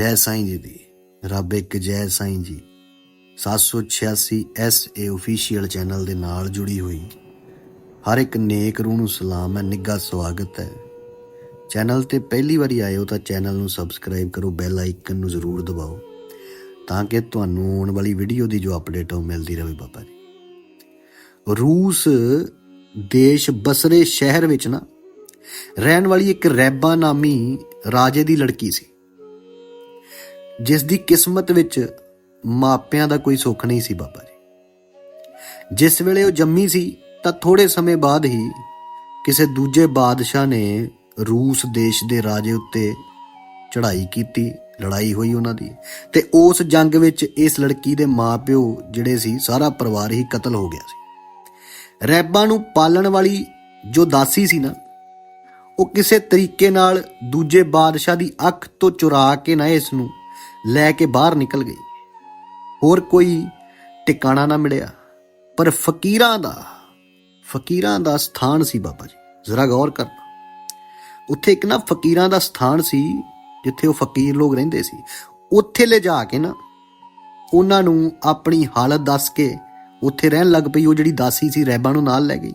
ਜੈ ਸਾਈਂ ਜੀ ਦੀ, ਰੱਬ ਇੱਕ ਜੈ ਸਾਈਂ ਜੀ। 786 ਐਸਏ ਅਫੀਸ਼ੀਅਲ ਚੈਨਲ ਦੇ ਨਾਲ ਜੁੜੀ ਹੋਈ। ਹਰ ਇੱਕ ਨੇਕ ਰੂਹ ਨੂੰ ਸਲਾਮ ਹੈ, ਨਿੱਘਾ ਸਵਾਗਤ ਹੈ। ਚੈਨਲ ਤੇ ਪਹਿਲੀ ਵਾਰੀ ਆਏ ਹੋ ਤਾਂ ਚੈਨਲ ਨੂੰ ਸਬਸਕ੍ਰਾਈਬ ਕਰੋ, ਬੈਲ ਆਈਕਨ ਨੂੰ ਜ਼ਰੂਰ ਦਬਾਓ, ਤਾਂ ਕਿ ਤੁਹਾਨੂੰ ਆਉਣ ਵਾਲੀ ਵੀਡੀਓ ਦੀ ਜੋ ਅਪਡੇਟ ਉਹ ਮਿਲਦੀ ਰਹੇ ਬਾਬਾ ਜੀ। ਰੂਸ ਦੇਸ਼ ਬਸਰੇ ਸ਼ਹਿਰ ਵਿੱਚ ਨਾ, ਰਹਿਣ ਵਾਲੀ ਇੱਕ ਰੈਬਾ ਨਾਮੀ ਰਾਜੇ ਦੀ ਲੜਕੀ ਸੀ। ਜਿਸ ਦੀ ਕਿਸਮਤ ਵਿੱਚ ਮਾਪਿਆਂ ਦਾ ਕੋਈ ਸੁੱਖ ਨਹੀਂ ਸੀ ਬਾਬਾ ਜੀ। ਜਿਸ ਵੇਲੇ ਉਹ ਜੰਮੀ ਸੀ, ਤਾਂ ਥੋੜੇ ਸਮੇਂ ਬਾਅਦ ਹੀ ਕਿਸੇ ਦੂਜੇ ਬਾਦਸ਼ਾਹ ਨੇ ਰੂਸ ਦੇਸ਼ ਦੇ ਰਾਜੇ ਉੱਤੇ ਚੜ੍ਹਾਈ ਕੀਤੀ, ਲੜਾਈ ਹੋਈ ਉਹਨਾਂ ਦੀ। ਤੇ ਉਸ ਜੰਗ ਵਿੱਚ ਇਸ ਲੜਕੀ ਦੇ ਮਾਪਿਓ ਜਿਹੜੇ ਸੀ, ਸਾਰਾ ਪਰਿਵਾਰ ਹੀ ਕਤਲ ਹੋ ਗਿਆ ਸੀ। ਰੈਬਾਂ ਨੂੰ ਪਾਲਣ ਵਾਲੀ ਜੋ ਦਾਸੀ ਸੀ ਨਾ, ਉਹ ਕਿਸੇ ਤਰੀਕੇ ਨਾਲ ਦੂਜੇ ਬਾਦਸ਼ਾਹ ਦੀ ਅੱਖ ਤੋਂ ਚੁਰਾ ਕੇ ਨਾ ਇਸ ਨੂੰ ਲੈ ਕੇ ਬਾਹਰ ਨਿਕਲ ਗਈ। ਹੋਰ ਕੋਈ ਟਿਕਾਣਾ ਨਾ ਮਿਲਿਆ। ਪਰ ਫਕੀਰਾਂ ਦਾ ਫਕੀਰਾਂ ਦਾ ਸਥਾਨ ਸੀ ਬਾਬਾ ਜੀ। ਜ਼ਰਾ ਗੌਰ ਕਰਨਾ। ਉੱਥੇ ਇੱਕ ਨਾ ਫਕੀਰਾਂ ਦਾ ਸਥਾਨ ਸੀ, ਜਿੱਥੇ ਉਹ ਫਕੀਰ ਲੋਕ ਰਹਿੰਦੇ ਸੀ। ਉੱਥੇ ਲੈ ਜਾ ਕੇ ਨਾ, ਉਹਨਾਂ ਨੂੰ ਆਪਣੀ ਹਾਲਤ ਦੱਸ ਕੇ ਉੱਥੇ ਰਹਿਣ ਲੱਗ ਪਈ। ਉਹ ਜਿਹੜੀ ਦਾਸੀ ਸੀ, ਰੈਬਾਂ ਨੂੰ ਨਾਲ ਲੈ ਗਈ।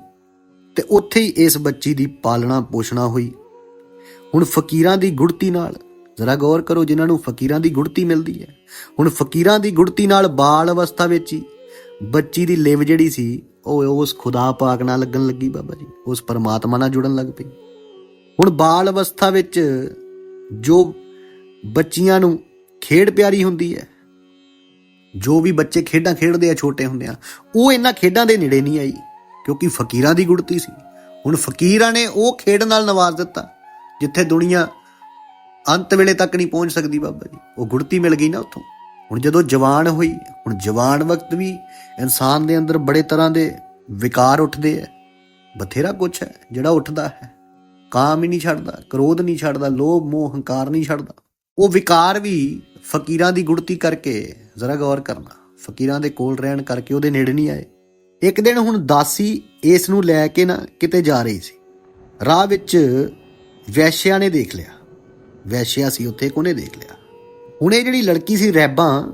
ਤੇ ਉੱਥੇ ਹੀ ਇਸ ਬੱਚੀ ਦੀ ਪਾਲਣਾ ਪੋਸ਼ਣਾ ਹੋਈ। ਹੁਣ ਫਕੀਰਾਂ ਦੀ ਗੁੜਤੀ ਨਾਲ ਜ਼ਰਾ ਗੌਰ ਕਰੋ ਜਿਨ੍ਹਾਂ ਨੂੰ ਫਕੀਰਾਂ ਦੀ ਗੁੜਤੀ ਮਿਲਦੀ ਹੈ। ਹੁਣ ਫਕੀਰਾਂ ਦੀ ਗੁੜਤੀ ਨਾਲ ਬਾਲ ਅਵਸਥਾ ਵਿੱਚ ਹੀ ਬੱਚੀ ਦੀ ਲਿਵ ਜਿਹੜੀ ਸੀ, ਉਹ ਉਸ ਖੁਦਾ ਪਾਕ ਨਾਲ ਲੱਗਣ ਲੱਗੀ ਬਾਬਾ ਜੀ। ਉਸ ਪਰਮਾਤਮਾ ਨਾਲ ਜੁੜਨ ਲੱਗ ਪਈ। ਹੁਣ ਬਾਲ ਅਵਸਥਾ ਵਿੱਚ ਜੋ ਬੱਚੀਆਂ ਨੂੰ ਖੇਡ ਪਿਆਰੀ ਹੁੰਦੀ ਹੈ, ਜੋ ਵੀ ਬੱਚੇ ਖੇਡਾਂ ਖੇਡਦੇ ਆ, ਛੋਟੇ ਹੁੰਦੇ ਆ, ਉਹ ਇਹਨਾਂ ਖੇਡਾਂ ਦੇ ਨੇੜੇ ਨਹੀਂ ਆਈ, ਕਿਉਂਕਿ ਫਕੀਰਾਂ ਦੀ ਗੁੜਤੀ ਸੀ। ਹੁਣ ਫਕੀਰਾਂ ਨੇ ਉਹ ਖੇਡ ਨਾਲ ਨਵਾਜ਼ ਦਿੱਤਾ, ਜਿੱਥੇ ਦੁਨੀਆ ਅੰਤ ਵੇਲੇ ਤੱਕ ਨਹੀਂ ਪਹੁੰਚ ਸਕਦੀ ਬਾਬਾ ਜੀ। ਉਹ ਗੁੜਤੀ ਮਿਲ ਗਈ ਨਾ ਉੱਥੋਂ। ਹੁਣ ਜਦੋਂ ਜਵਾਨ ਹੋਈ, ਹੁਣ ਜਵਾਨ ਵਕਤ ਵੀ ਇਨਸਾਨ ਦੇ ਅੰਦਰ ਬੜੇ ਤਰ੍ਹਾਂ ਦੇ ਵਿਕਾਰ ਉੱਠਦੇ ਆ। ਬਥੇਰਾ ਕੁਛ ਹੈ, ਜਿਹੜਾ ਉੱਠਦਾ ਹੈ। ਕਾਮ ਹੀ ਨਹੀਂ ਛੱਡਦਾ, ਕ੍ਰੋਧ ਨਹੀਂ ਛੱਡਦਾ, ਲੋਭ, ਮੋਹ, ਹੰਕਾਰ ਨਹੀਂ ਛੱਡਦਾ। ਉਹ ਵਿਕਾਰ ਵੀ ਫਕੀਰਾਂ ਦੀ ਗੁੜਤੀ ਕਰਕੇ ਜ਼ਰਾ ਗੌਰ ਕਰਨਾ। ਫਕੀਰਾਂ ਦੇ ਕੋਲ ਰਹਿਣ ਕਰਕੇ ਉਹਦੇ ਨੇੜੇ ਨਹੀਂ ਆਏ। ਇੱਕ ਦਿਨ ਹੁਣ ਦਾਸੀ ਇਸ ਨੂੰ ਲੈ ਕੇ ਨਾ ਕਿਤੇ ਜਾ ਰਹੀ ਸੀ। ਰਾਹ ਵਿੱਚ ਵੈਸ਼ਿਆ ਨੇ ਦੇਖ ਲਿਆ। ਵੈਸ਼ਿਆ ਸੀ, ਉੱਥੇ ਕੋਨੇ ਦੇਖ ਲਿਆ। ਹੁਣ ਇਹ ਜਿਹੜੀ ਲੜਕੀ ਸੀ, ਰੈਬਾਂ,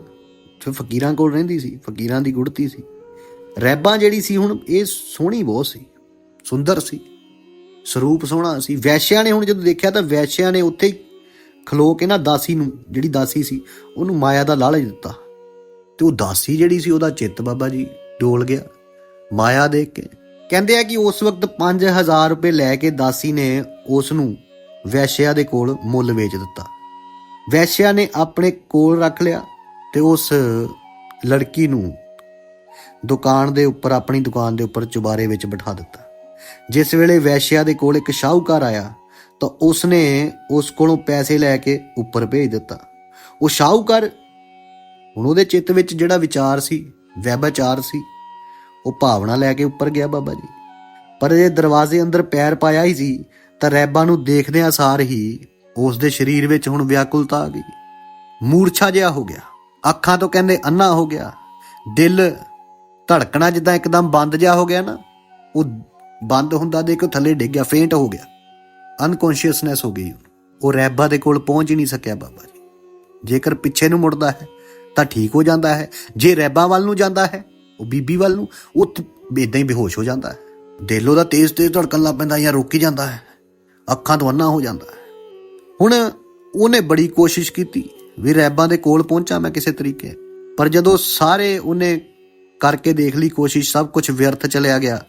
ਜੋ ਫਕੀਰਾਂ ਕੋਲ ਰਹਿੰਦੀ ਸੀ, ਫਕੀਰਾਂ ਦੀ ਗੁੜਤੀ ਸੀ। ਰੈਬਾਂ ਜਿਹੜੀ ਸੀ, ਹੁਣ ਇਹ ਸੋਹਣੀ ਬਹੁਤ ਸੀ, ਸੁੰਦਰ ਸੀ, ਸਰੂਪ ਸੋਹਣਾ ਸੀ। ਵੈਸ਼ਿਆ ਨੇ ਹੁਣ ਜਦੋਂ ਦੇਖਿਆ ਤਾਂ ਵੈਸ਼ਿਆ ਨੇ ਉੱਥੇ ਹੀ ਖਲੋ ਕੇ ਨਾ ਦਾਸੀ ਨੂੰ, ਜਿਹੜੀ ਦਾਸੀ ਸੀ, ਉਹਨੂੰ ਮਾਇਆ ਦਾ ਲਾਲਚ ਦਿੱਤਾ। ਤੇ ਉਹ ਦਾਸੀ ਜਿਹੜੀ ਸੀ, ਉਹਦਾ ਚਿੱਤ ਬਾਬਾ ਜੀ ਡੋਲ ਗਿਆ, ਮਾਇਆ ਦੇਖ ਕੇ। ਕਹਿੰਦੇ ਆ ਕਿ ਉਸ ਵਕਤ 5000 ਰੁਪਏ ਲੈ ਕੇ ਦਾਸੀ ਨੇ ਉਸ ਨੂੰ ਵੈਸ਼ਿਆ ਦੇ ਕੋਲ ਮੁੱਲ ਵੇਚ ਦਿੱਤਾ। ਵੈਸ਼ਿਆ ਨੇ ਆਪਣੇ ਕੋਲ ਰੱਖ ਲਿਆ ਤੇ ਉਸ ਲੜਕੀ ਨੂੰ ਦੁਕਾਨ ਦੇ ਉੱਪਰ, ਆਪਣੀ ਦੁਕਾਨ ਦੇ ਉੱਪਰ ਚੁਬਾਰੇ ਵਿੱਚ ਬਿਠਾ ਦਿੱਤਾ। ਜਿਸ ਵੇਲੇ ਵੈਸ਼ਿਆ ਦੇ ਕੋਲ ਇੱਕ ਸ਼ਾਹੂਕਾਰ ਆਇਆ, ਤਾਂ ਉਸਨੇ ਉਸ ਕੋਲੋਂ ਪੈਸੇ ਲੈ ਕੇ ਉੱਪਰ ਭੇਜ ਦਿੱਤਾ। ਉਹ ਸ਼ਾਹੂਕਾਰ, ਹੁਣ ਉਹਦੇ ਚਿੱਤ ਵਿੱਚ ਜਿਹੜਾ ਵਿਚਾਰ ਸੀ, ਵੈਭਾਚਾਰ ਸੀ, ਉਹ ਭਾਵਨਾ ਲੈ ਕੇ ਉੱਪਰ ਗਿਆ ਬਾਬਾ ਜੀ। ਪਰ ਇਹ ਦਰਵਾਜ਼ੇ ਅੰਦਰ ਪੈਰ ਪਾਇਆ ਹੀ ਸੀ ਤਾਂ ਰੈਬਾ ਨੂੰ ਦੇਖਦਿਆਂ ਸਾਰ ਹੀ ਉਸ ਦੇ ਸਰੀਰ ਵਿੱਚ ਹੁਣ ਵਿਆਕੁਲਤਾ ਆ ਗਈ। ਮੂਰਛਾ ਜਿਹਾ ਹੋ ਗਿਆ। ਅੱਖਾਂ ਤੋਂ ਕਹਿੰਦੇ ਅੰਨਾ ਹੋ ਗਿਆ। ਦਿਲ ਧੜਕਣਾ ਜਿੱਦਾਂ ਇੱਕਦਮ ਬੰਦ ਜਿਹਾ ਹੋ ਗਿਆ ਨਾ, ਉਹ ਬੰਦ ਹੁੰਦਾ ਦੇ ਕੇ ਥੱਲੇ ਡਿੱਗ ਗਿਆ, ਫੇਂਟ ਹੋ ਗਿਆ। ਅਨਕੌਂਸ਼ੀਅਸਨੈਸ ਹੋ ਗਈ। ਉਹ ਰੈਬਾ ਦੇ ਕੋਲ ਪਹੁੰਚ ਹੀ ਨਹੀਂ ਸਕਿਆ ਬਾਬਾ ਜੀ। ਜੇਕਰ ਪਿੱਛੇ ਨੂੰ ਮੁੜਦਾ ਹੈ, ਤਾਂ ਠੀਕ ਹੋ ਜਾਂਦਾ ਹੈ। ਜੇ ਰੈਬਾ ਵੱਲ ਨੂੰ ਜਾਂਦਾ ਹੈ, ਉਹ ਬੀਬੀ ਵੱਲ ਨੂੰ, ਉਹ ਇਦਾਂ ਹੀ ਬੇਹੋਸ਼ ਹੋ ਜਾਂਦਾ ਹੈ। ਦਿਲ ਉਹਦਾ ਤੇਜ਼ ਤੇਜ਼ ਧੜਕਣ ਲੱਗ ਪੈਂਦਾ ਜਾਂ ਰੁਕ ਹੀ ਜਾਂਦਾ ਹੈ। ਅੱਖਾਂ ਤੋਂ ਅੰਨਾ ਹੋ ਜਾਂਦਾ ਹੈ। ਹੁਣ ਉਹਨੇ ਬੜੀ ਕੋਸ਼ਿਸ਼ ਕੀਤੀ ਵੀ ਰੈਬਾਂ ਦੇ ਕੋਲ ਪਹੁੰਚਾ ਮੈਂ ਕਿਸੇ ਤਰੀਕੇ। ਪਰ ਜਦੋਂ ਸਾਰੇ ਉਹਨੇ ਕਰਕੇ ਦੇਖ ਲਈ ਕੋਸ਼ਿਸ਼, ਸਭ ਕੁਝ ਵਿਅਰਥ ਚਲਿਆ ਗਿਆ,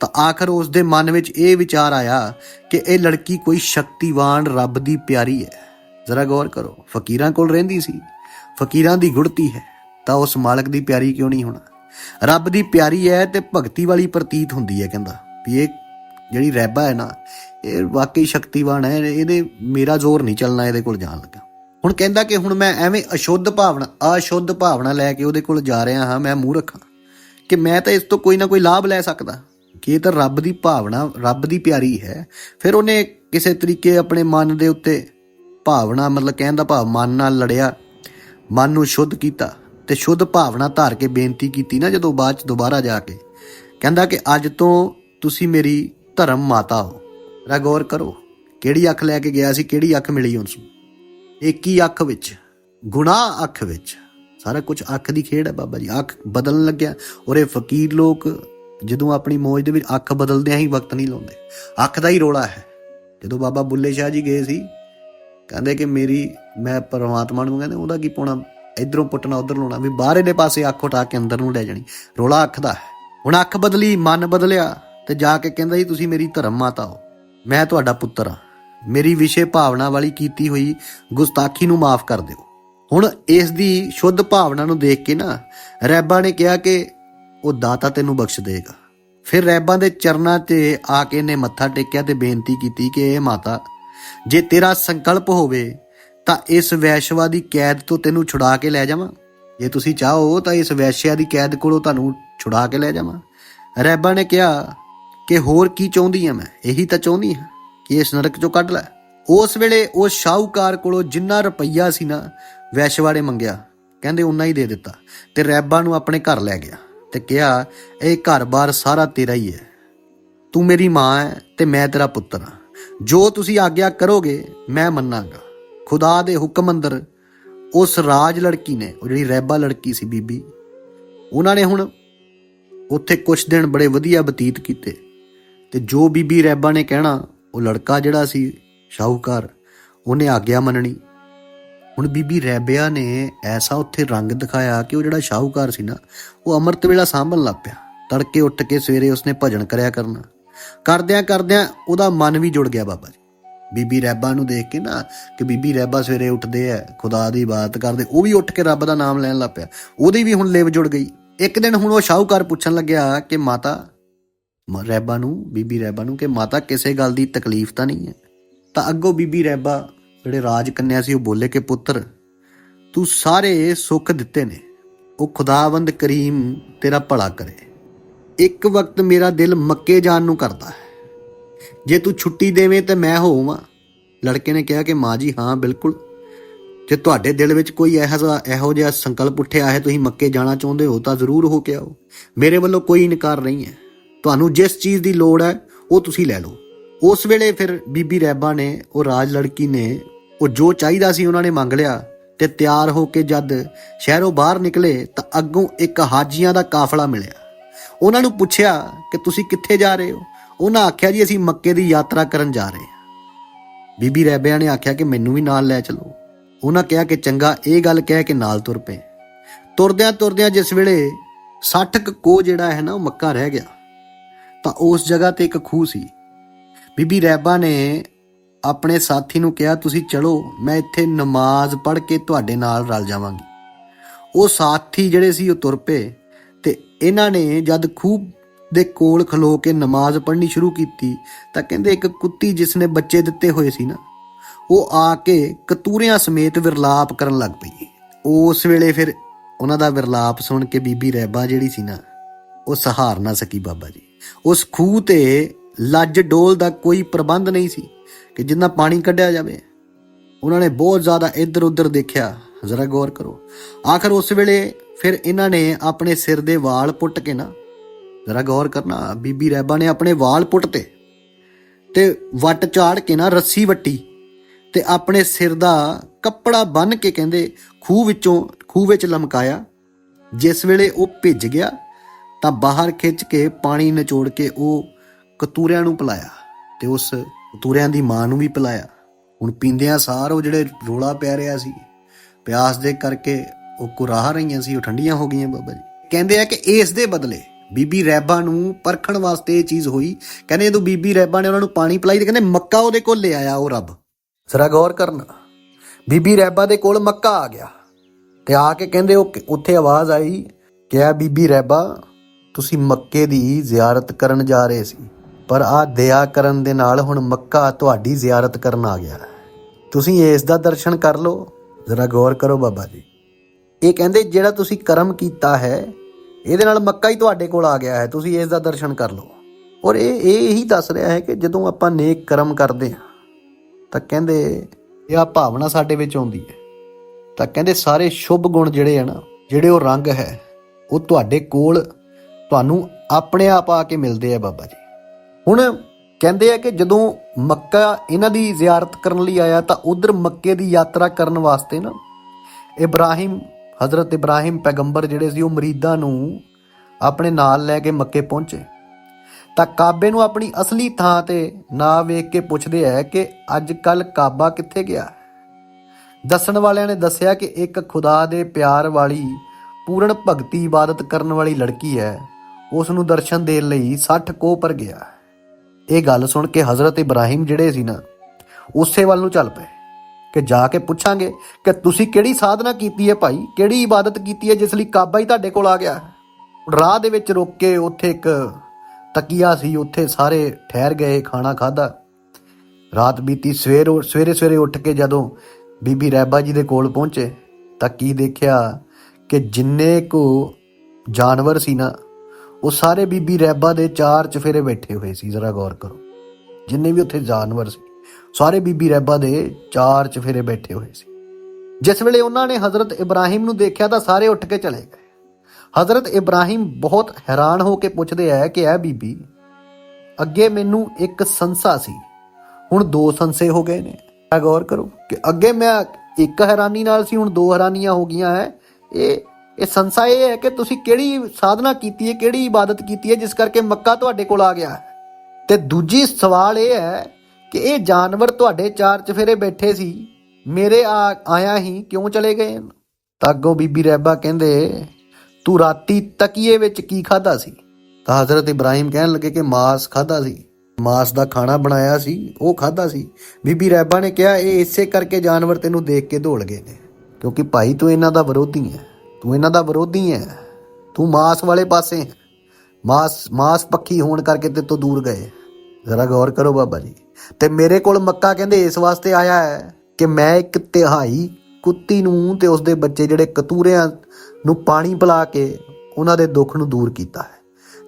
ਤਾਂ ਆਖਰ ਉਸ ਦੇ ਮਨ ਵਿੱਚ ਇਹ ਵਿਚਾਰ ਆਇਆ ਕਿ ਇਹ ਲੜਕੀ ਕੋਈ ਸ਼ਕਤੀਵਾਨ ਰੱਬ ਦੀ ਪਿਆਰੀ ਹੈ। ਜ਼ਰਾ ਗੌਰ ਕਰੋ, ਫਕੀਰਾਂ ਕੋਲ ਰਹਿੰਦੀ ਸੀ, ਫਕੀਰਾਂ ਦੀ ਗੁੜਤੀ ਹੈ, ਤਾਂ ਉਸ ਮਾਲਕ ਦੀ ਪਿਆਰੀ ਕਿਉਂ ਨਹੀਂ ਹੋਣਾ? ਰੱਬ ਦੀ ਪਿਆਰੀ ਹੈ ਤੇ ਭਗਤੀ ਵਾਲੀ ਪ੍ਰਤੀਤ ਹੁੰਦੀ ਹੈ, ਕਹਿੰਦਾ, ਵੀ ਇਹ ਜਿਹੜੀ ਰੈਬਾ ਹੈ ਨਾ, ਇਹ ਵਾਕਈ ਸ਼ਕਤੀਵਾਨ ਹੈ, ਇਹਦੇ ਮੇਰਾ ਜ਼ੋਰ ਨਹੀਂ ਚੱਲਣਾ ਇਹਦੇ ਕੋਲ ਜਾਣ ਲੱਗਾ। ਹੁਣ ਕਹਿੰਦਾ ਕਿ ਹੁਣ ਮੈਂ ਐਵੇਂ ਅਸ਼ੁੱਧ ਭਾਵਨਾ ਅਸ਼ੁੱਧ ਭਾਵਨਾ ਲੈ ਕੇ ਉਹਦੇ ਕੋਲ ਜਾ ਰਿਹਾ ਹਾਂ, ਮੈਂ ਮੂੰਹ ਰੱਖਾਂ ਕਿ ਮੈਂ ਤਾਂ ਇਸ ਤੋਂ ਕੋਈ ਨਾ ਕੋਈ ਲਾਭ ਲੈ ਸਕਦਾ। ਕਿ ਇਹ ਤਾਂ ਰੱਬ ਦੀ ਭਾਵਨਾ, ਰੱਬ ਦੀ ਪਿਆਰੀ ਹੈ, ਫਿਰ ਉਹਨੇ ਕਿਸੇ ਤਰੀਕੇ ਆਪਣੇ ਮਨ ਦੇ ਉੱਤੇ ਭਾਵਨਾ, ਮਤਲਬ ਕਹਿਣ ਦਾ ਭਾਵ ਮਨ ਨਾਲ ਲੜਿਆ, ਮਨ ਨੂੰ ਸ਼ੁੱਧ ਕੀਤਾ ਤੇ ਸ਼ੁੱਧ ਭਾਵਨਾ ਧਾਰ ਕੇ ਬੇਨਤੀ ਕੀਤੀ ਨਾ ਜਦੋਂ ਬਾਅਦ ਚ ਦੁਬਾਰਾ ਜਾ ਕੇ। ਕਹਿੰਦਾ ਕਿ ਅੱਜ ਤੋਂ ਤੁਸੀਂ ਮੇਰੀ ਧਰਮ ਮਾਤਾ ਹੋ। ਰਾ ਗੌਰ ਕਰੋ, ਕਿਹੜੀ ਅੱਖ ਲੈ ਕੇ ਗਿਆ ਸੀ, ਕਿਹੜੀ ਅੱਖ ਮਿਲੀ ਉਸ ਨੂੰ ਇੱਕ ਹੀ ਅੱਖ ਵਿੱਚ ਗੁਨਾਹ ਅੱਖ ਵਿੱਚ, ਸਾਰਾ ਕੁਝ ਅੱਖ ਦੀ ਖੇਡ ਹੈ ਬਾਬਾ ਜੀ, ਅੱਖ ਬਦਲਣ ਲੱਗਿਆ। ਔਰ ਇਹ ਫਕੀਰ ਲੋਕ ਜਦੋਂ ਆਪਣੀ ਮੌਜ ਦੇ ਵਿੱਚ ਅੱਖ ਬਦਲਦਿਆਂ ਹੀ ਵਕਤ ਨਹੀਂ ਲਾਉਂਦੇ। ਅੱਖ ਦਾ ਹੀ ਰੋਲਾ ਹੈ। ਜਦੋਂ ਬਾਬਾ ਬੁੱਲੇ ਸ਼ਾਹ ਜੀ ਗਏ ਸੀ, ਕਹਿੰਦੇ ਕਿ ਮੇਰੀ, ਮੈਂ ਪਰਮਾਤਮਾ ਨੂੰ ਕਹਿੰਦੇ, ਉਹਦਾ ਕੀ ਪਾਉਣਾ? ਇਧਰੋਂ ਪੁੱਟਣਾ, ਉਧਰ ਲਾਉਣਾ, ਵੀ ਬਾਹਰਲੇ ਦੇ ਪਾਸੇ ਅੱਖ ਉਠਾ ਕੇ ਅੰਦਰ ਨੂੰ ਲੈ ਜਾਣੀ। ਰੋਲਾ ਅੱਖ ਦਾ ਹੈ। ਹੁਣ ਅੱਖ ਬਦਲੀ, ਮਨ ਬਦਲਿਆ। ਤੇ ਜਾ ਕੇ ਕਹਿੰਦਾ ਜੀ, ਤੁਸੀਂ ਮੇਰੀ ਧਰਮ ਮਾਤਾ ਹੋ। ਮੈਂ ਤੁਹਾਡਾ ਪੁੱਤਰ ਹਾਂ। ਮੇਰੀ ਵਿਸ਼ੇ ਭਾਵਨਾ ਵਾਲੀ ਕੀਤੀ ਹੋਈ ਗੁਸਤਾਖੀ ਨੂੰ ਮਾਫ ਕਰ ਦਿਓ। ਹੁਣ ਇਸ ਦੀ ਸ਼ੁੱਧ ਭਾਵਨਾ ਨੂੰ ਦੇਖ ਕੇ ਨਾ ਰੈਬਾ ਨੇ ਕਿਹਾ ਕਿ ਉਹ ਦਾਤਾ ਤੈਨੂੰ ਬਖਸ਼ ਦੇਗਾ। ਫਿਰ ਰੈਬਾਂ ਦੇ ਚਰਨਾਂ ਤੇ ਆ ਕੇ ਨੇ ਮੱਥਾ ਟੇਕਿਆ ਤੇ ਬੇਨਤੀ ਕੀਤੀ ਕਿ ਇਹ ਮਾਤਾ, ਜੇ ਤੇਰਾ ਸੰਕਲਪ ਹੋਵੇ, ਤਾਂ ਇਸ ਵੈਸ਼ਵਾ ਦੀ ਕੈਦ ਤੋਂ ਤੈਨੂੰ ਛੁਡਾ ਕੇ ਲੈ ਜਾਵਾਂ। ਜੇ ਤੁਸੀਂ ਚਾਹੋ ਤਾਂ ਇਸ ਵੈਸ਼ਿਆ ਦੀ ਕੈਦ ਕੋਲੋਂ ਤੁਹਾਨੂੰ ਛੁਡਾ ਕੇ ਲੈ ਜਾਵਾਂ। ਰੈਬਾ ਨੇ ਕਿਹਾ ਕਿ ਹੋਰ ਕੀ ਚਾਹੁੰਦੀ ਐ ਮੈਂ? ਇਹੀ ਤਾਂ ਚਾਹੁੰਦੀ ਹਾਂ ਕਿ ਇਸ ਨਰਕ ਚੋਂ ਕੱਢ ਲੈ। ਉਸ ਵੇਲੇ ਉਹ ਸ਼ਾਹੂਕਾਰ ਕੋਲੋਂ ਜਿੰਨਾ ਰੁਪਈਆ ਸੀ ਨਾ, ਵੈਸ਼ਵਾੜੇ ਮੰਗਿਆ। ਕਹਿੰਦੇ ਉਨਾ ਹੀ ਦੇ ਦਿੱਤਾ ਤੇ ਰੈਬਾ ਨੂੰ ਆਪਣੇ ਘਰ ਲੈ ਗਿਆ ਤੇ ਕਿਹਾ, ਇਹ ਘਰ-ਬਾਰ ਸਾਰਾ ਤੇਰਾ ਹੀ ਹੈ। ਤੂੰ ਮੇਰੀ ਮਾਂ ਹੈ ਤੇ ਮੈਂ ਤੇਰਾ ਪੁੱਤਰ ਹਾਂ। ਜੋ ਤੁਸੀਂ ਆਗਿਆ ਕਰੋਗੇ, ਮੈਂ ਮੰਨਾਂਗਾ। ਖੁਦਾ ਦੇ ਹੁਕਮ ਅੰਦਰ ਉਸ ਰਾਜ ਲੜਕੀ ਨੇ, ਉਹ ਜਿਹੜੀ ਰੈਬਾ ਲੜਕੀ ਸੀ ਬੀਬੀ, ਉਹਨਾਂ ਨੇ ਹੁਣ ਉੱਥੇ ਕੁਝ ਦਿਨ ਬੜੇ ਵਧੀਆ ਬਤੀਤ ਕੀਤੇ। ਤੇ ਜੋ ਬੀਬੀ ਰੈਬਾ ਨੇ ਕਹਿਣਾ, ਉਹ ਲੜਕਾ ਜਿਹੜਾ ਸੀ, ਸ਼ਾਹੂਕਾਰ, ਉਹਨੇ ਆਗਿਆ ਮੰਨਣੀ। ਹੁਣ ਬੀਬੀ ਰੈਬਿਆ ਨੇ ਐਸਾ ਉੱਥੇ ਰੰਗ ਦਿਖਾਇਆ ਕਿ ਉਹ ਜਿਹੜਾ ਸ਼ਾਹੂਕਾਰ ਸੀ ਨਾ, ਉਹ ਅੰਮ੍ਰਿਤ ਵੇਲਾ ਸਾਂਭਣ ਲੱਗ ਪਿਆ। ਤੜਕੇ ਉੱਠ ਕੇ ਸਵੇਰੇ ਉਸਨੇ ਭਜਨ ਕਰਿਆ ਕਰਨਾ। ਕਰਦਿਆਂ ਕਰਦਿਆਂ ਉਹਦਾ ਮਨ ਵੀ ਜੁੜ ਗਿਆ ਬਾਬਾ ਜੀ। ਬੀਬੀ ਰੈਬਾ ਨੂੰ ਦੇਖ ਕੇ ਨਾ ਕਿ ਬੀਬੀ ਰੈਬਾ ਸਵੇਰੇ ਉੱਠਦੇ ਆ, ਖੁਦਾ ਦੀ ਬਾਤ ਕਰਦੇ, ਉਹ ਵੀ ਉੱਠ ਕੇ ਰੱਬ ਦਾ ਨਾਮ ਲੈਣ ਲੱਗ ਪਿਆ। ਉਹਦੀ ਵੀ ਹੁਣ ਲਿਵ ਜੁੜ ਗਈ। ਇੱਕ ਦਿਨ ਹੁਣ ਉਹ ਸ਼ਾਹੂਕਾਰ ਪੁੱਛਣ ਲੱਗਿਆ ਕਿ ਮਾਤਾ ਮ- ਰੈਬਾ ਨੂੰ, ਬੀਬੀ ਰਹਿਬਾ ਨੂੰ ਕਿ ਮਾਤਾ ਕਿਸੇ ਗੱਲ ਦੀ ਤਕਲੀਫ ਤਾਂ ਨਹੀਂ ਹੈ। ਤਾਂ ਅੱਗੋਂ ਬੀਬੀ ਰਹਿਬਾ ਜਿਹੜੇ ਰਾਜ ਕੰਨਿਆ ਸੀ ਉਹ ਬੋਲੇ ਕਿ ਪੁੱਤਰ, ਤੂੰ ਸਾਰੇ ਸੁੱਖ ਦਿੱਤੇ ਨੇ। ਉਹ ਖੁਦਾਵੰਦ ਕਰੀਮ ਤੇਰਾ ਭਲਾ ਕਰੇ। ਇੱਕ ਵਕਤ ਮੇਰਾ ਦਿਲ ਮੱਕੇ ਜਾਣ ਨੂੰ ਕਰਦਾ ਹੈ। ਜੇ ਤੂੰ ਛੁੱਟੀ ਦੇਵੇਂ ਤੇ ਮੈਂ ਹੋਵਾਂ। ਲੜਕੇ ਨੇ ਕਿਹਾ ਕਿ ਮਾਂ ਜੀ, ਹਾਂ, ਬਿਲਕੁਲ। ਜੇ ਤੁਹਾਡੇ ਦਿਲ ਵਿੱਚ ਕੋਈ ਇਹੋ ਜਿਹਾ ਇਹੋ ਜਿਹਾ ਸੰਕਲਪ ਉੱਠਿਆ ਹੈ, ਤੁਸੀਂ ਮੱਕੇ ਜਾਣਾ ਚਾਹੁੰਦੇ ਹੋ ਤਾਂ ਜ਼ਰੂਰ ਹੋ ਕੇ ਆਓ। ਮੇਰੇ ਵੱਲੋਂ ਕੋਈ ਇਨਕਾਰ ਨਹੀਂ ਹੈ। ਤੁਹਾਨੂੰ ਜਿਸ ਚੀਜ਼ ਦੀ ਲੋੜ ਹੈ, ਉਹ ਤੁਸੀਂ ਲੈ ਲਓ। ਉਸ ਵੇਲੇ ਫਿਰ ਬੀਬੀ ਰੈਬਾ ਨੇ, ਉਹ ਰਾਜ ਲੜਕੀ ਨੇ, ਉਹ ਜੋ ਚਾਹੀਦਾ ਸੀ ਉਹਨਾਂ ਨੇ ਮੰਗ ਲਿਆ ਤੇ ਤਿਆਰ ਹੋ ਕੇ ਜਦ ਸ਼ਹਿਰੋਂ ਬਾਹਰ ਨਿਕਲੇ ਤਾਂ ਅੱਗੋਂ ਇੱਕ ਹਾਜੀਆਂ ਦਾ ਕਾਫਲਾ ਮਿਲਿਆ। ਉਹਨਾਂ ਨੂੰ ਪੁੱਛਿਆ ਕਿ ਤੁਸੀਂ ਕਿੱਥੇ ਜਾ ਰਹੇ ਹੋ? ਉਹਨਾਂ ਆਖਿਆ ਜੀ, ਅਸੀਂ ਮੱਕੇ ਦੀ ਯਾਤਰਾ ਕਰਨ ਜਾ ਰਹੇ ਹਾਂ। ਬੀਬੀ ਰੈਬਿਆ ਨੇ ਆਖਿਆ ਕਿ ਮੈਨੂੰ ਵੀ ਨਾਲ ਲੈ ਚਲੋ। ਉਹਨਾਂ ਕਿਹਾ ਕਿ ਚੰਗਾ, ਇਹ ਗੱਲ ਕਹਿ ਕੇ ਨਾਲ ਤੁਰ ਪਏ। ਤੁਰਦਿਆਂ ਤੁਰਦਿਆਂ ਜਿਸ ਵੇਲੇ 60 ਕੁ ਕੋ ਜਿਹੜਾ ਹੈ ਨਾ, ਉਹ ਮੱਕਾ ਰਹਿ ਗਿਆ। ਤਾਂ ਉਸ ਜਗ੍ਹਾ ਤੇ ਇੱਕ ਖੂਹ ਸੀ। ਬੀਬੀ ਰੈਬਾ ਨੇ ਆਪਣੇ ਸਾਥੀ ਨੂੰ ਕਿਹਾ, ਤੁਸੀਂ ਚਲੋ, ਮੈਂ ਇੱਥੇ ਨਮਾਜ਼ ਪੜ੍ਹ ਕੇ ਤੁਹਾਡੇ ਨਾਲ ਰਲ ਜਾਵਾਂਗੀ। ਉਹ ਸਾਥੀ ਜਿਹੜੇ ਸੀ, ਉਹ ਤੁਰ ਪਏ ਤੇ ਇਹਨਾਂ ਨੇ ਜਦ ਖੂਹ ਦੇ ਕੋਲ ਖਲੋ ਕੇ ਨਮਾਜ਼ ਪੜ੍ਹਨੀ ਸ਼ੁਰੂ ਕੀਤੀ, ਤਾਂ ਕਹਿੰਦੇ ਇੱਕ ਕੁੱਤੀ ਜਿਸ ਨੇ ਬੱਚੇ ਦਿੱਤੇ ਹੋਏ ਸੀ ਨਾ, ਉਹ ਆ ਕੇ ਕਤੂਰਿਆਂ ਸਮੇਤ ਵਿਰਲਾਪ ਕਰਨ ਲੱਗ ਪਈ। ਉਸ ਵੇਲੇ ਫਿਰ ਉਹਨਾਂ ਦਾ ਵਿਰਲਾਪ ਸੁਣ ਕੇ ਬੀਬੀ ਰਹਿਬਾ ਜਿਹੜੀ ਸੀ ਨਾ, ਉਹ ਸਹਾਰ ਨਾ ਸਕੀ ਬਾਬਾ ਜੀ। ਉਸ ਖੂਹ ਤੇ ਲੱਜ ਡੋਲ ਦਾ ਕੋਈ ਪ੍ਰਬੰਧ ਨਹੀਂ ਸੀ ਕਿ ਜਿੰਨਾ ਪਾਣੀ ਕੱਢਿਆ ਜਾਵੇ। ਉਹਨਾਂ ਨੇ ਬਹੁਤ ਜ਼ਿਆਦਾ ਇੱਧਰ ਉੱਧਰ ਦੇਖਿਆ। ਜ਼ਰਾ ਗੌਰ ਕਰੋ। ਆਖਰ ਉਸ ਵੇਲੇ ਫਿਰ ਇਹਨਾਂ ਨੇ ਆਪਣੇ ਸਿਰ ਦੇ ਵਾਲ ਪੁੱਟ ਕੇ ਨਾ, ਜ਼ਰਾ ਗੌਰ ਕਰਨਾ, ਬੀਬੀ ਰਹਿਬਾ ਨੇ ਆਪਣੇ ਵਾਲ ਪੁੱਟਤੇ ਤੇ ਵੱਟ ਝਾੜ ਕੇ ਨਾ ਰੱਸੀ ਵੱਟੀ ਤੇ ਆਪਣੇ ਸਿਰ ਦਾ ਕੱਪੜਾ ਬੰਨ ਕੇ ਕਹਿੰਦੇ ਖੂਹ ਵਿੱਚੋਂ, ਖੂਹ ਵਿੱਚ ਲਮਕਾਇਆ। ਜਿਸ ਵੇਲੇ ਉਹ ਭਿੱਜ ਗਿਆ ਤਾਂ ਬਾਹਰ ਖਿੱਚ ਕੇ ਪਾਣੀ ਨਿਚੋੜ ਕੇ ਉਹ ਕਤੂਰਿਆਂ ਨੂੰ ਪਿਲਾਇਆ ਤੇ ਉਸ ਕਤੂਰਿਆਂ ਦੀ ਮਾਂ ਨੂੰ ਵੀ ਪਿਲਾਇਆ। ਹੁਣ ਪੀਂਦਿਆਂ ਸਾਰ ਉਹ ਜਿਹੜੇ ਰੋਲਾ ਪੈ ਰਿਹਾ ਸੀ, ਪਿਆਸ ਦੇ ਕਰਕੇ ਉਹ ਕੁਰਾਹ ਰਹੀਆਂ ਸੀ, ਉਹ ਠੰਡੀਆਂ ਹੋ ਗਈਆਂ ਬਾਬਾ ਜੀ। ਕਹਿੰਦੇ ਆ ਕਿ ਇਸ ਦੇ ਬਦਲੇ ਬੀਬੀ ਰੈਬਾ ਨੂੰ ਪਰਖਣ ਵਾਸਤੇ ਇਹ ਚੀਜ਼ ਹੋਈ। ਕਹਿੰਦੇ ਜਦੋਂ ਬੀਬੀ ਰੈਬਾ ਨੇ ਉਹਨਾਂ ਨੂੰ ਪਾਣੀ ਪਿਲਾਈ ਤੇ ਕਹਿੰਦੇ ਮੱਕਾ ਉਹਦੇ ਕੋਲ ਲੈ ਆਇਆ ਉਹ ਰੱਬ। ਜ਼ਰਾ ਗੌਰ ਕਰਨਾ। ਬੀਬੀ ਰੈਬਾ ਦੇ ਕੋਲ ਮੱਕਾ ਆ ਗਿਆ। ਤੇ ਆ ਕੇ ਕਹਿੰਦੇ ਉਹ ਉੱਥੇ ਆਵਾਜ਼ ਆਈ ਕਿਹਾ ਬੀਬੀ ਰੈਬਾ ਤੁਸੀਂ ਮੱਕੇ ਦੀ ਜ਼ਿਆਰਤ ਕਰਨ ਜਾ ਰਹੇ ਸੀ। ਪਰ ਆ ਦਇਆ ਕਰਨ ਦੇ ਨਾਲ ਹੁਣ ਮੱਕਾ ਤੁਹਾਡੀ ਜ਼ਿਆਰਤ ਕਰਨ ਆ ਗਿਆ ਹੈ। ਤੁਸੀਂ ਇਸ ਦਾ ਦਰਸ਼ਨ ਕਰ ਲਓ। ਜ਼ਰਾ ਗੌਰ ਕਰੋ ਬਾਬਾ ਜੀ। ਇਹ ਕਹਿੰਦੇ, ਜਿਹੜਾ ਤੁਸੀਂ ਕਰਮ ਕੀਤਾ ਹੈ, ਇਹਦੇ ਨਾਲ ਮੱਕਾ ਹੀ ਤੁਹਾਡੇ ਕੋਲ ਆ ਗਿਆ ਹੈ। ਤੁਸੀਂ ਇਸ ਦਾ ਦਰਸ਼ਨ ਕਰ ਲਓ। ਔਰ ਇਹ ਇਹ ਹੀ ਦੱਸ ਰਿਹਾ ਹੈ ਕਿ ਜਦੋਂ ਆਪਾਂ ਨੇਕ ਕਰਮ ਕਰਦੇ ਹਾਂ, ਤਾਂ ਕਹਿੰਦੇ, ਇਹ ਆ ਭਾਵਨਾ ਸਾਡੇ ਵਿੱਚ ਆਉਂਦੀ ਹੈ। ਤਾਂ ਕਹਿੰਦੇ, ਸਾਰੇ ਸ਼ੁਭ ਗੁਣ ਜਿਹੜੇ ਆ ਨਾ, ਜਿਹੜੇ ਉਹ ਰੰਗ ਹੈ, ਉਹ ਤੁਹਾਡੇ ਕੋਲ ਤੁਹਾਨੂੰ ਆਪਣੇ ਆਪ ਆ ਕੇ ਮਿਲਦੇ ਆ ਬਾਬਾ ਜੀ। ਹੁਣ ਕਹਿੰਦੇ ਆ ਕਿ ਜਦੋਂ ਮੱਕਾ ਇਹਨਾਂ ਦੀ ਜ਼ਿਆਰਤ ਕਰਨ ਲਈ ਆਇਆ ਤਾਂ ਉਧਰ ਮੱਕੇ ਦੀ ਯਾਤਰਾ ਕਰਨ ਵਾਸਤੇ ਨਾ ਇਬਰਾਹਿਮ, ਹਜ਼ਰਤ ਇਬਰਾਹਿਮ ਪੈਗੰਬਰ ਜਿਹੜੇ ਸੀ ਉਹ ਮਰੀਦਾਂ ਨੂੰ ਆਪਣੇ ਨਾਲ ਲੈ ਕੇ ਮੱਕੇ ਪਹੁੰਚੇ। ਤਾਂ ਕਾਬੇ ਨੂੰ ਆਪਣੀ ਅਸਲੀ ਥਾਂ ਤੇ ਨਾ ਵੇਖ ਕੇ ਪੁੱਛਦੇ ਐ ਕਿ ਅੱਜ ਕੱਲ ਕਾਬਾ ਕਿੱਥੇ ਗਿਆ? ਦੱਸਣ ਵਾਲਿਆਂ ਨੇ ਦੱਸਿਆ ਕਿ ਇੱਕ ਖੁਦਾ ਦੇ ਪਿਆਰ ਵਾਲੀ ਪੂਰਨ ਭਗਤੀ ਇਬਾਦਤ ਕਰਨ ਵਾਲੀ ਲੜਕੀ ਹੈ ਉਸ ਨੂੰ ਦਰਸ਼ਨ ਦੇਣ ਲਈ 60 ਕੋਹ ਪਰ ਗਿਆ। ਇਹ ਗੱਲ ਸੁਣ ਕੇ ਹਜ਼ਰਤ ਇਬਰਾਹਿਮ ਜਿਹੜੇ ਸੀ ਨਾ, ਉਸੇ ਵੱਲ ਨੂੰ ਚੱਲ ਪਏ ਕਿ ਜਾ ਕੇ ਪੁੱਛਾਂਗੇ ਕਿ ਤੁਸੀਂ ਕਿਹੜੀ ਸਾਧਨਾ ਕੀਤੀ ਹੈ ਭਾਈ? ਕਿਹੜੀ ਇਬਾਦਤ ਕੀਤੀ ਹੈ ਜਿਸ ਲਈ ਕਾਬਾ ਹੀ ਤੁਹਾਡੇ ਕੋਲ ਆ ਗਿਆ? ਰਾਹ ਦੇ ਵਿੱਚ ਰੁਕ ਕੇ ਉੱਥੇ ਇੱਕ ਤਕੀਆ ਸੀ, ਉੱਥੇ ਸਾਰੇ ਠਹਿਰ ਗਏ, ਖਾਣਾ ਖਾਦਾ ਰਾਤ ਬੀਤੀ, ਸਵੇਰ ਸਵੇਰੇ ਸਵੇਰੇ ਉੱਠ ਕੇ ਜਦੋਂ ਬੀਬੀ ਰੈਬਾ ਜੀ ਦੇ ਕੋਲ ਪਹੁੰਚੇ ਤਾਂ ਕੀ ਦੇਖਿਆ ਕਿ ਜਿੰਨੇ ਕੋ ਜਾਨਵਰ ਸੀ ਨਾ ਉਹ ਸਾਰੇ ਬੀਬੀ ਰਹਿਬਾ ਦੇ ਚਾਰ ਚਫੇਰੇ ਬੈਠੇ ਹੋਏ ਸੀ, ਜ਼ਰਾ ਗੌਰ ਕਰੋ। ਜਿੰਨੇ ਵੀ ਉੱਥੇ ਜਾਨਵਰ ਸੀ, ਸਾਰੇ ਬੀਬੀ ਰਹਿਬਾ ਦੇ ਚਾਰ ਚਫੇਰੇ ਬੈਠੇ ਹੋਏ ਸੀ। ਜਿਸ ਵੇਲੇ ਉਹਨਾਂ ਨੇ ਹਜ਼ਰਤ ਇਬਰਾਹੀਮ ਨੂੰ ਦੇਖਿਆ ਤਾਂ ਸਾਰੇ ਉੱਠ ਕੇ ਚਲੇ ਗਏ। ਹਜ਼ਰਤ ਇਬਰਾਹਿਮ ਬਹੁਤ ਹੈਰਾਨ ਹੋ ਕੇ ਪੁੱਛਦੇ ਆ ਕਿ ਇਹ ਬੀਬੀ, ਅੱਗੇ ਮੈਨੂੰ ਇੱਕ ਸੰਸਾ ਸੀ, ਹੁਣ ਦੋ ਸੰਸੇ ਹੋ ਗਏ ਨੇ। ਗੌਰ ਕਰੋ ਕਿ ਅੱਗੇ ਮੈਂ ਇੱਕ ਹੈਰਾਨੀ ਨਾਲ ਸੀ, ਹੁਣ ਦੋ ਹੈਰਾਨੀਆਂ ਹੋ ਗਈਆਂ ਹੈ ਇਹ ਇਹ ਸੰਸਾ ਇਹ ਹੈ ਕਿ ਤੁਸੀਂ ਕਿਹੜੀ ਸਾਧਨਾ ਕੀਤੀ ਹੈ, ਕਿਹੜੀ ਇਬਾਦਤ ਕੀਤੀ ਹੈ, ਜਿਸ ਕਰਕੇ ਮੱਕਾ ਤੁਹਾਡੇ ਕੋਲ ਆ ਗਿਆ ਹੈ। ਤੇ ਦੂਜੀ ਸਵਾਲ ਇਹ ਹੈ ਕਿ ਇਹ ਜਾਨਵਰ ਤੁਹਾਡੇ ਚਾਰ ਚਫੇਰੇ ਬੈਠੇ ਸੀ, ਮੇਰੇ ਆ ਆਇਆ ਹੀ ਕਿਉਂ ਚਲੇ ਗਏ ਤਾਂ ਅੱਗੋਂ ਬੀਬੀ ਰਹਿਬਾ ਕਹਿੰਦੇ, ਤੂੰ ਰਾਤੀ ਤਕੀਏ ਵਿੱਚ ਕੀ ਖਾਦਾ ਸੀ? ਤਾਂ ਹਜ਼ਰਤ ਇਬਰਾਹੀਮ ਕਹਿਣ ਲੱਗੇ ਕਿ ਮਾਸ ਖਾਦਾ ਸੀ। ਮਾਸ ਦਾ ਖਾਣਾ ਬਣਾਇਆ ਸੀ, ਉਹ ਖਾਦਾ ਸੀ। ਬੀਬੀ ਰਹਿਬਾ ਨੇ ਕਿਹਾ, ਇਹ ਇਸੇ ਕਰਕੇ ਜਾਨਵਰ ਤੈਨੂੰ ਦੇਖ ਕੇ ਦੌੜ ਗਏ ਨੇ, ਕਿਉਂਕਿ ਭਾਈ ਤੂੰ ਇਹਨਾਂ ਦਾ ਵਿਰੋਧੀ ਹੈ। ਤੂੰ ਇਹਨਾਂ ਦਾ ਵਿਰੋਧੀ ਹੈ ਤੂੰ ਮਾਸ ਵਾਲੇ ਪਾਸੇ ਹੈ ਮਾਸ ਮਾਸ ਪੱਖੀ ਹੋਣ ਕਰਕੇ ਤੇ ਤੋਂ ਦੂਰ ਗਏ। ਜ਼ਰਾ ਗੌਰ ਕਰੋ ਬਾਬਾ ਜੀ। ਤੇ ਮੇਰੇ ਕੋਲ ਮੱਕਾ ਕਹਿੰਦੇ ਇਸ ਵਾਸਤੇ ਆਇਆ ਹੈ ਕਿ ਮੈਂ ਇੱਕ ਤਿਹਾਈ ਕੁੱਤੀ ਨੂੰ ਤੇ ਉਸਦੇ ਬੱਚੇ ਜਿਹੜੇ ਕਤੂਰਿਆਂ ਨੂੰ ਪਾਣੀ ਪਿਲਾ ਕੇ ਉਹਨਾਂ ਦੇ ਦੁੱਖ ਨੂੰ ਦੂਰ ਕੀਤਾ ਹੈ।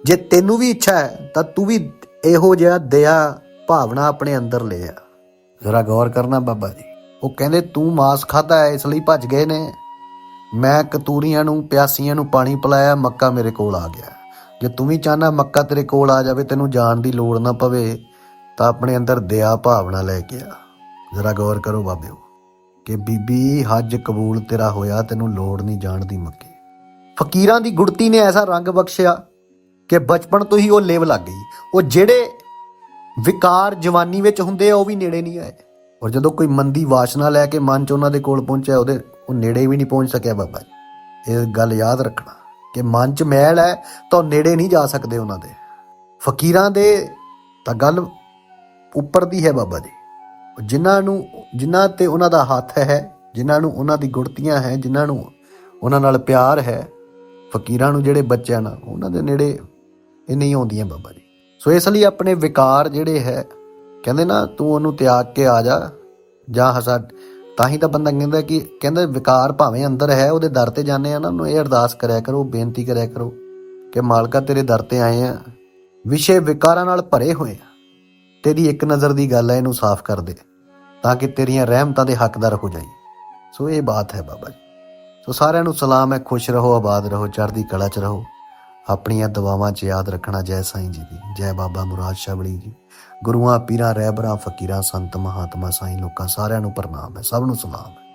ਜੇ ਤੈਨੂੰ ਵੀ ਇੱਛਾ ਹੈ ਤਾਂ ਤੂੰ ਵੀ ਇਹੋ ਜਿਹਾ ਦਇਆ ਭਾਵਨਾ ਆਪਣੇ ਅੰਦਰ ਲੈ ਆ। ਜ਼ਰਾ ਗੌਰ ਕਰਨਾ ਬਾਬਾ ਜੀ। ਉਹ ਕਹਿੰਦੇ ਤੂੰ ਮਾਸ ਖਾਦਾ ਹੈ ਇਸ ਲਈ ਭੱਜ ਗਏ ਨੇ। ਮੈਂ ਕਤੂਰੀਆਂ ਨੂੰ, ਪਿਆਸੀਆਂ ਨੂੰ ਪਾਣੀ ਪਿਲਾਇਆ, ਮੱਕਾ ਮੇਰੇ ਕੋਲ ਆ ਗਿਆ। ਜੇ ਤੂੰ ਵੀ ਚਾਹਨਾ ਮੱਕਾ ਤੇਰੇ ਕੋਲ ਆ ਜਾਵੇ, ਤੈਨੂੰ ਜਾਣ ਦੀ ਲੋੜ ਨਾ ਪਵੇ, ਤਾਂ ਆਪਣੇ ਅੰਦਰ ਦਇਆ ਭਾਵਨਾ ਲੈ ਕੇ ਆ। ਜ਼ਰਾ ਗੌਰ ਕਰੋ ਬਾਬਿਓ, ਕਿ ਬੀਬੀ, ਹੱਜ ਕਬੂਲ ਤੇਰਾ ਹੋਇਆ, ਤੈਨੂੰ ਲੋੜ ਨਹੀਂ ਜਾਣ ਦੀ ਮੱਕੇ। ਫਕੀਰਾਂ ਦੀ ਗੁੜਤੀ ਨੇ ਐਸਾ ਰੰਗ ਬਖਸ਼ਿਆ ਕਿ ਬਚਪਨ ਤੋਂ ਹੀ ਉਹ ਲੇਵ ਲੱਗ ਗਈ। ਉਹ ਜਿਹੜੇ ਵਿਕਾਰ ਜਵਾਨੀ ਵਿੱਚ ਹੁੰਦੇ ਆ, ਉਹ ਵੀ ਨੇੜੇ ਨਹੀਂ ਆਏ। ਔਰ ਜਦੋਂ ਕੋਈ ਮੰਦੀ ਵਾਸ਼ਨਾ ਲੈ ਕੇ ਮਨ ਚ ਉਹਨਾਂ ਦੇ ਕੋਲ ਪਹੁੰਚਿਆ, ਉਹਦੇ ਉਹ ਨੇੜੇ ਵੀ ਨਹੀਂ ਪਹੁੰਚ ਸਕਿਆ ਬਾਬਾ ਜੀ। ਇਹ ਗੱਲ ਯਾਦ ਰੱਖਣਾ ਕਿ ਮਨ ਚ ਮੈਲ ਹੈ ਤਾਂ ਉਹ ਨੇੜੇ ਨਹੀਂ ਜਾ ਸਕਦੇ ਉਹਨਾਂ ਦੇ। ਫਕੀਰਾਂ ਦੇ ਤਾਂ ਗੱਲ ਉੱਪਰ ਦੀ ਹੈ ਬਾਬਾ ਜੀ। ਜਿਨ੍ਹਾਂ ਨੂੰ, ਜਿਨ੍ਹਾਂ ਤੇ ਉਹਨਾਂ ਦਾ ਹੱਥ ਹੈ, ਜਿਨ੍ਹਾਂ ਨੂੰ ਉਹਨਾਂ ਦੀ ਗੁੜਤੀਆਂ ਹੈ, ਜਿਨ੍ਹਾਂ ਨੂੰ ਉਹਨਾਂ ਨਾਲ ਪਿਆਰ ਹੈ, ਫਕੀਰਾਂ ਨੂੰ ਜਿਹੜੇ ਬੱਚਿਆਂ ਨਾਲ ਉਹਨਾਂ ਦੇ ਨੇੜੇ ਇਹ ਨਹੀਂ ਆਉਂਦੀਆਂ ਬਾਬਾ ਜੀ। ਸੋ ਇਸ ਲਈ ਆਪਣੇ ਵਿਕਾਰ ਜਿਹੜੇ ਹੈ, ਕਹਿੰਦੇ ਨਾ, ਤੂੰ ਉਹਨੂੰ ਤਿਆਗ ਕੇ ਆ ਜਾ, ਜਾਂ ਹਸਾ ਤਾਂ ਹੀ ਤਾਂ ਬੰਦਾ ਕਹਿੰਦਾ ਕਿ ਕਹਿੰਦਾ ਵਿਕਾਰ ਭਾਵੇਂ ਅੰਦਰ ਹੈ, ਉਹਦੇ ਦਰ ਤੇ ਜਾਂਦੇ ਆ ਨਾ ਨੂੰ ਇਹ ਅਰਦਾਸ ਕਰਿਆ ਕਰੋ, ਬੇਨਤੀ ਕਰਿਆ ਕਰੋ ਕਿ ਮਾਲਕਾ ਤੇਰੇ ਦਰ ਤੇ ਆਏ ਆ। ਵਿਸ਼ੇ ਵਿਕਾਰਾਂ ਨਾਲ ਭਰੇ ਹੋਏ ਆ। ਤੇਰੀ ਇੱਕ ਨਜ਼ਰ ਦੀ ਗੱਲ ਹੈ ਇਹਨੂੰ ਸਾਫ਼ ਕਰ ਦੇ, ਤਾਂ ਕਿ ਤੇਰੀਆਂ ਰਹਿਮਤਾਂ ਦੇ ਹੱਕਦਾਰ ਹੋ ਜਾਈ। ਸੋ ਇਹ ਬਾਤ ਹੈ ਬਾਬਾ ਜੀ। ਸੋ ਸਾਰਿਆਂ ਨੂੰ ਸਲਾਮ ਹੈ, ਖੁਸ਼ ਰਹੋ, ਆਬਾਦ ਰਹੋ, ਚੜ੍ਹਦੀ ਕਲਾ 'ਚ ਰਹੋ। ਆਪਣੀਆਂ ਦੁਆਵਾਂ 'ਚ ਯਾਦ ਰੱਖਣਾ ਜੈ ਸਾਈਂ ਜੀ ਦੀ, ਜੈ ਬਾਬਾ ਮੁਰਾਦ ਸ਼ਾਬਲੀ ਜੀ। ਗੁਰੂਆਂ, ਪੀਰਾਂ, ਰਹਿਬਰਾਂ, ਫਕੀਰਾਂ, ਸੰਤ, ਮਹਾਤਮਾ, ਸਾਈਂ ਲੋਕਾਂ ਸਾਰਿਆਂ ਨੂੰ ਪ੍ਰਣਾਮ ਹੈ, ਸਭ ਨੂੰ ਸਲਾਮ ਹੈ।